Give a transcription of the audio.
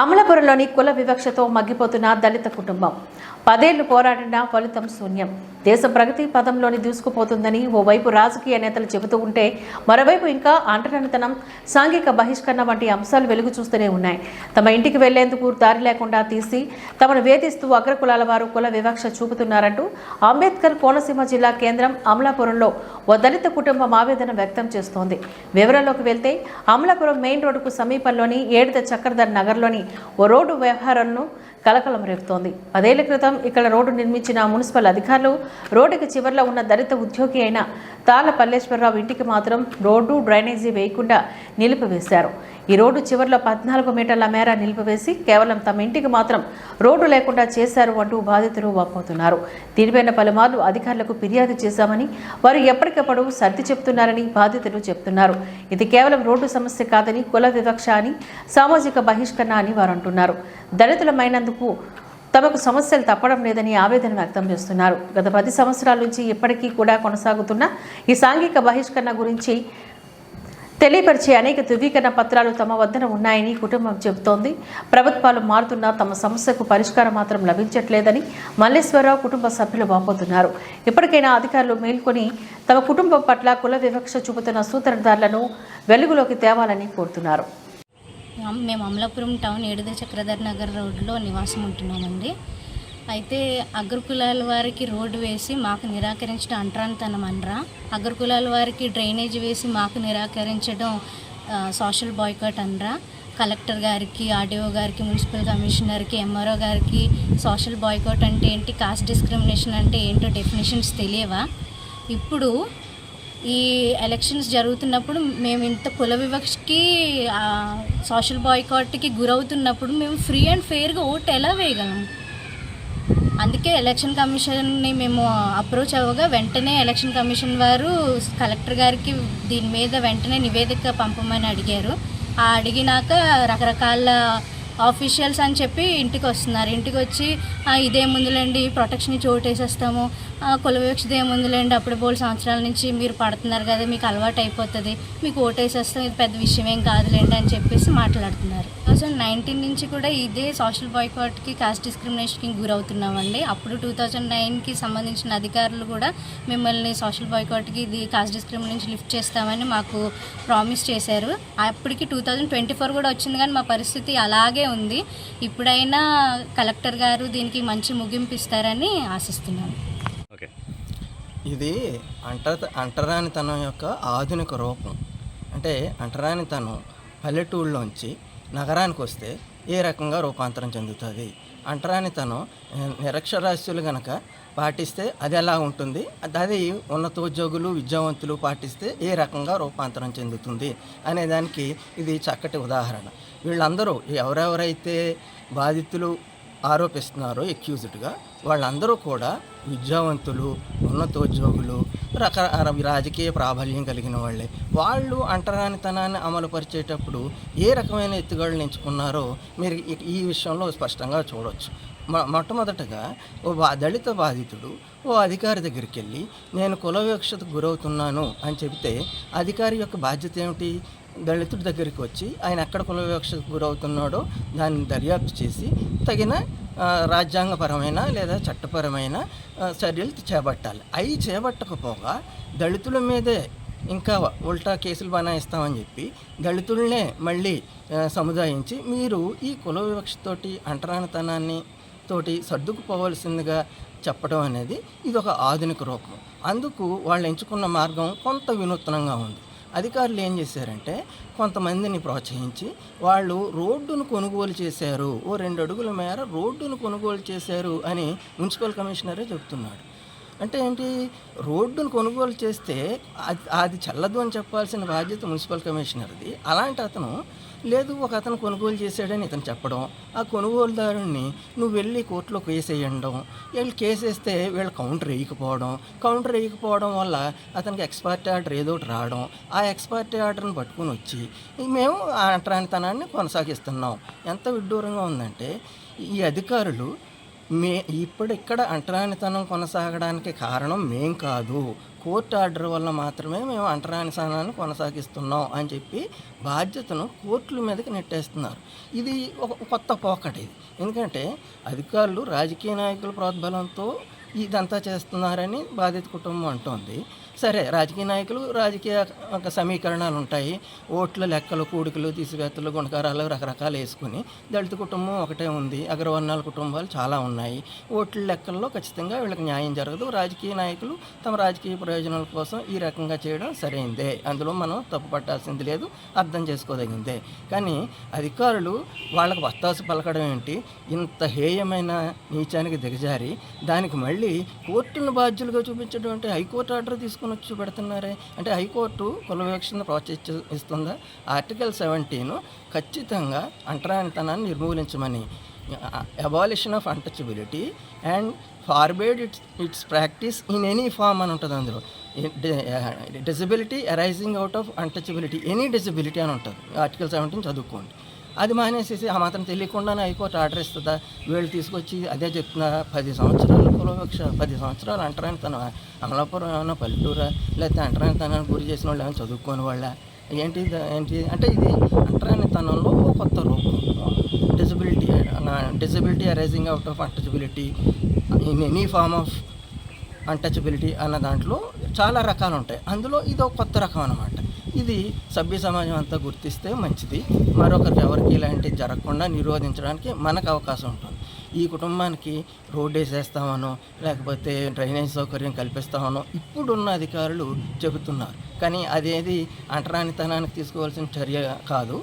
అమలాపురంలోని కుల వివక్షతో మగ్గిపోతున్న దళిత కుటుంబం. పదేళ్ళు పోరాడినా ఫలితం శూన్యం. దేశ ప్రగతి పదంలోని దూసుకుపోతుందని ఓవైపు రాజకీయ నేతలు చెబుతూ ఉంటే మరోవైపు ఇంకా అంటరానితనం సాంఘిక బహిష్కరణ వంటి అంశాలు వెలుగు చూస్తూనే ఉన్నాయి. తమ ఇంటికి వెళ్ళేందుకు దారి లేకుండా తీసి తమను వేధిస్తూ అగ్రకులాల వారు కుల వివక్ష చూపుతున్నారంటూ అంబేద్కర్ కోనసీమ జిల్లా కేంద్రం అమలాపురంలో ఓ దళిత కుటుంబం ఆవేదన వ్యక్తం చేస్తోంది. వివరాల్లోకి వెళ్తే అమలాపురం మెయిన్ రోడ్డుకు సమీపంలోని ఏడిద చక్రధర్ నగర్లోని ఓ రోడ్డు వ్యవహారాలను కలకలం రేపుతోంది. పదేళ్ళ క్రితం ఇక్కడ రోడ్డు నిర్మించిన మున్సిపల్ అధికారులు రోడ్డుకి చివర్లో ఉన్న దళిత ఉద్యోగి అయిన తాళ్ళ పల్లేశ్వరరావు ఇంటికి మాత్రం రోడ్డు డ్రైనేజీ వేయకుండా నిలిపివేశారు. ఈ రోడ్డు చివర్లో పద్నాలుగు మీటర్ల మేర నిలిపివేసి కేవలం తమ ఇంటికి మాత్రం రోడ్డు లేకుండా చేశారు అంటూ బాధితులు వాపోతున్నారు. దీనిపైన పలుమార్లు అధికారులకు ఫిర్యాదు చేశామని వారు ఎప్పటికప్పుడు సర్ది చెప్తున్నారని బాధితులు చెప్తున్నారు. ఇది కేవలం రోడ్డు సమస్య కాదని కుల వివక్ష అని సామాజిక బహిష్కరణ అని వారు అంటున్నారు దళితులమైనందుకు తమకు సమస్యలు తప్పడం లేదని ఆవేదన వ్యక్తం చేస్తున్నారు. గత పది సంవత్సరాల నుంచి ఇప్పటికీ కూడా కొనసాగుతున్న ఈ సాంఘిక బహిష్కరణ గురించి తెలియపరిచే అనేక ధృవీకరణ పత్రాలు తమ వద్దన ఉన్నాయని కుటుంబం చెబుతోంది. ప్రభుత్వాలు మారుతున్నా తమ సమస్యకు పరిష్కారం మాత్రం లభించట్లేదని మల్లేశ్వరరావు కుటుంబ సభ్యులు వాపోతున్నారు. ఇప్పటికైనా అధికారులు మేల్కొని తమ కుటుంబం పట్ల కుల వివక్ష చూపుతున్న సూత్రధారులను వెలుగులోకి తేవాలని కోరుతున్నారు. మేము అమలాపురం టౌన్ ఏడుద చక్రధర్ నగర్ రోడ్లో నివాసం ఉంటున్నామండి. అయితే అగ్రకులాల వారికి రోడ్డు వేసి మాకు నిరాకరించడం అంటరానితనం అనరా. అగ్రకులాల వారికి డ్రైనేజ్ వేసి మాకు నిరాకరించడం సోషల్ బాయ్కాట్ అనరా. కలెక్టర్ గారికి ఆర్డీఓ గారికి మున్సిపల్ కమిషనర్కి ఎంఆర్ఓ గారికి సోషల్ బాయ్కాట్ అంటే ఏంటి కాస్ట్ డిస్క్రిమినేషన్ అంటే ఏంటో డెఫినేషన్స్ తెలియవా? ఇప్పుడు ఈ ఎలక్షన్స్ జరుగుతున్నప్పుడు మేము ఇంత కుల వివక్షకి సోషల్ బాయ్కాట్కి గురవుతున్నప్పుడు మేము ఫ్రీ అండ్ ఫెయిర్గా ఓట్ ఎలా వేయగలం? అందుకే ఎలక్షన్ కమిషన్ని మేము అప్రోచ్ అవ్వగా వెంటనే ఎలక్షన్ కమిషన్ వారు కలెక్టర్ గారికి దీని మీద వెంటనే నివేదిక పంపమని అడిగారు. ఆ అడిగినాక రకరకాల ఆఫీషియల్స్ అని చెప్పి ఇంటికి వస్తున్నారు ఇంటికి వచ్చి "ఆ, ఇదే ముందులేండి ప్రొటెక్షన్ ఇచ్చి ఓటేసేస్తాము ఆ, కుల వివక్షత ఏముందులేండి అప్పుడు బోల్ సంవత్సరాల నుంచి మీరు పడుతున్నారు కదా మీకు అలవాటు అయిపోతుంది. మీకు ఓటేసేస్తాం ఇది పెద్ద విషయం ఏం కాదులేండి అని చెప్పేసి మాట్లాడుతున్నారు. టూ థౌజండ్ నైన్టీన్ నుంచి కూడా ఇదే సోషల్ బాయ్కాట్కి కాస్ట్ డిస్క్రిమినేషన్కి గురవుతున్నామండి. అప్పుడు టూ థౌజండ్ నైన్కి సంబంధించిన అధికారులు కూడా మిమ్మల్ని సోషల్ బాయ్కాట్కి ఇది కాస్ట్ డిస్క్రిమినేషన్ లిఫ్ట్ చేస్తామని మాకు ప్రామిస్ చేశారు. అప్పటికి టూ థౌజండ్ ట్వంటీ ఫోర్ కూడా వచ్చింది కానీ మా పరిస్థితి అలాగే ఉంది. ఇప్పుడైనా కలెక్టర్ గారు దీనికి మంచి ముగింపు ఇస్తారని ఆశిస్తున్నాను. ఓకే. ఇది అంట అంటరానితనం యొక్క ఆధునిక రూపం. అంటే అంటరానితనం పల్లెటూళ్ళలోంచి నగరానికి వస్తే ఏ రకంగా రూపాంతరం చెందుతుంది? అంటరానితనం తను నిరక్షరాస్యులు గనక పాటిస్తే అది ఎలా ఉంటుంది? అది- అది ఉన్నతోద్యోగులు విద్యావంతులు పాటిస్తే ఏ రకంగా రూపాంతరం చెందుతుంది? అనే దానికి ఇది చక్కటి ఉదాహరణ. వీళ్ళందరూ ఎవరెవరైతే బాధితులు ఆరోపిస్తున్నారో ఎక్యూజ్డ్గా వాళ్ళందరూ కూడా విద్యావంతులు ఉన్నతోద్యోగులు రక రాజకీయ ప్రాబల్యం కలిగిన వాళ్ళే. వాళ్ళు అంటరానితనాన్ని అమలుపరిచేటప్పుడు ఏ రకమైన ఎత్తుగడలు ఎంచుకున్నారో మీరు ఈ- విషయంలో స్పష్టంగా చూడవచ్చు మొట్టమొదటగా ఓ దళిత బాధితుడు ఓ అధికారి దగ్గరికి వెళ్ళి నేను కులవివక్షతకు గురవుతున్నాను అని చెబితే అధికారి యొక్క బాధ్యత ఏమిటి? దళితుడి దగ్గరికి వచ్చి ఆయన ఎక్కడ కులవివక్షకు గురవుతున్నాడో దాన్ని దర్యాప్తు చేసి తగిన రాజ్యాంగపరమైన లేదా చట్టపరమైన చర్యలు చేపట్టాలి. అవి చేపట్టకపోగా దళితుల మీదే ఇంకా ఉల్టా కేసులు బనాయిస్తామని చెప్పి దళితులనే మళ్ళీ సముదాయించి మీరు ఈ కుల వివక్షతోటి అంటరానితనాన్ని తోటి సర్దుకుపోవలసిందిగా చెప్పడం అనేది ఇది ఒక ఆధునిక రూపం. అందుకు వాళ్ళు ఎంచుకున్న మార్గం కొంత వినూత్నంగా ఉంది. అధికారులు ఏం చేశారంటే కొంతమందిని ప్రోత్సహించి వాళ్ళు రోడ్డును కొనుగోలు చేశారు ఓ రెండు అడుగుల మేర రోడ్డును కొనుగోలు చేశారు అని మున్సిపల్ కమిషనరే చెప్తున్నాడు. అంటే ఏంటి? రోడ్డును కొనుగోలు చేస్తే అది అది చల్లదు అని చెప్పాల్సిన బాధ్యత మున్సిపల్ కమిషనర్ది. అలాంటి అతను లేదు ఒక అతను కొనుగోలు చేశాడని ఇతను చెప్పడం ఆ కొనుగోలుదారుని నువ్వు వెళ్ళి కోర్టులో కేసు వేయడం వీళ్ళు కేసు వేస్తే వీళ్ళు కౌంటర్ వేయకపోవడం కౌంటర్ వేయకపోవడం వల్ల అతనికి ఎక్స్పర్ట్ ఆర్డర్ ఏదో ఒకటి రావడం ఆ ఎక్స్పర్ట్ ఆర్డర్ని పట్టుకుని వచ్చి మేము ఆ అంటరానితనాన్ని కొనసాగిస్తున్నాం. ఎంత విడ్డూరంగా ఉందంటే ఈ అధికారులు మే ఇప్పుడు ఇక్కడ అంటరానితనం కొనసాగడానికి కారణం మేం కాదు. కోర్టు ఆర్డర్ వల్ల మాత్రమే మేము అంటరానితనాన్ని కొనసాగిస్తున్నాం అని చెప్పి బాధ్యతను కోర్టుల మీదకి నెట్టేస్తున్నారు. ఇది ఒక కొత్త పోకటి ఇది. ఎందుకంటే అధికారులు రాజకీయ నాయకుల ప్రోద్బలంతో ఇదంతా చేస్తున్నారని బాధిత కుటుంబం అంటోంది. సరే రాజకీయ నాయకులు రాజకీయ ఒక సమీకరణాలు ఉంటాయి. ఓట్ల లెక్కలు కూడికలు తీసివేతలు గుణకారాలు రకరకాలు వేసుకుని దళిత కుటుంబం ఒకటే ఉంది. అగ్రవర్ణాల కుటుంబాలు చాలా ఉన్నాయి. ఓట్ల లెక్కల్లో ఖచ్చితంగా వీళ్ళకి న్యాయం జరగదు. రాజకీయ నాయకులు తమ రాజకీయ ప్రయోజనాల కోసం ఈ రకంగా చేయడం సరైందే. అందులో మనం తప్పు పట్టాల్సింది లేదు అర్థం చేసుకోదగిందే. కానీ అధికారులు వాళ్ళకి వత్తాసు పలకడం ఏంటి? ఇంత హేయమైన నీచానికి దిగజారి దానికి మళ్ళీ కోర్టును బాధ్యులుగా చూపించడం అంటే హైకోర్టు ఆర్డర్ తీసుకుని వచ్చి పెడుతున్నారే? అంటే హైకోర్టు కుల వివక్షను ప్రోత్సహిస్తుందా? ఆర్టికల్ సెవెంటీన్ ఖచ్చితంగా అంటరానితనాన్ని నిర్మూలించమని abolition of untouchability and forbade its its practice in any form అని ఉంటుంది అందులో. Disability arising out of untouchability any disability అని ఉంటుంది. ఆర్టికల్ సెవెంటీన్ చదువుకోండి. అది మానేసేసి ఆ మాత్రం తెలియకుండానే హైకోర్టు ఆర్డర్ ఇస్తుందా? వీళ్ళు తీసుకొచ్చి అదే చెప్తున్నా పది సంవత్సరాలు కులవివక్ష పది సంవత్సరాలు అంటరాని తన అమలాపురం ఏమైనా పల్లెటూరా? లేకపోతే అంటరాని తనాన్ని గురి చేసిన వాళ్ళు ఏమైనా చదువుకోని వాళ్ళ? ఏంటి ఏంటి? అంటే ఇది అంటరానితనంలో ఒక కొత్త రూపం. Disability disability arising out of untouchability in any form of untouchability అన్న దాంట్లో చాలా రకాలు ఉంటాయి. అందులో ఇది ఒక కొత్త రకం అనమాట ఇది సభ్య సమాజం అంతా గుర్తిస్తే మంచిది. మరొకరికి ఎవరికి ఇలాంటివి జరగకుండా నిరోధించడానికి మనకు అవకాశం ఉంటుంది. ఈ కుటుంబానికి రోడ్ వేసేస్తామనో లేకపోతే డ్రైనేజ్ సౌకర్యం కల్పిస్తామనో ఇప్పుడున్న అధికారులు చెబుతున్నారు. కానీ అదేది అంటరానితనానికి తీసుకోవాల్సిన చర్య కాదు.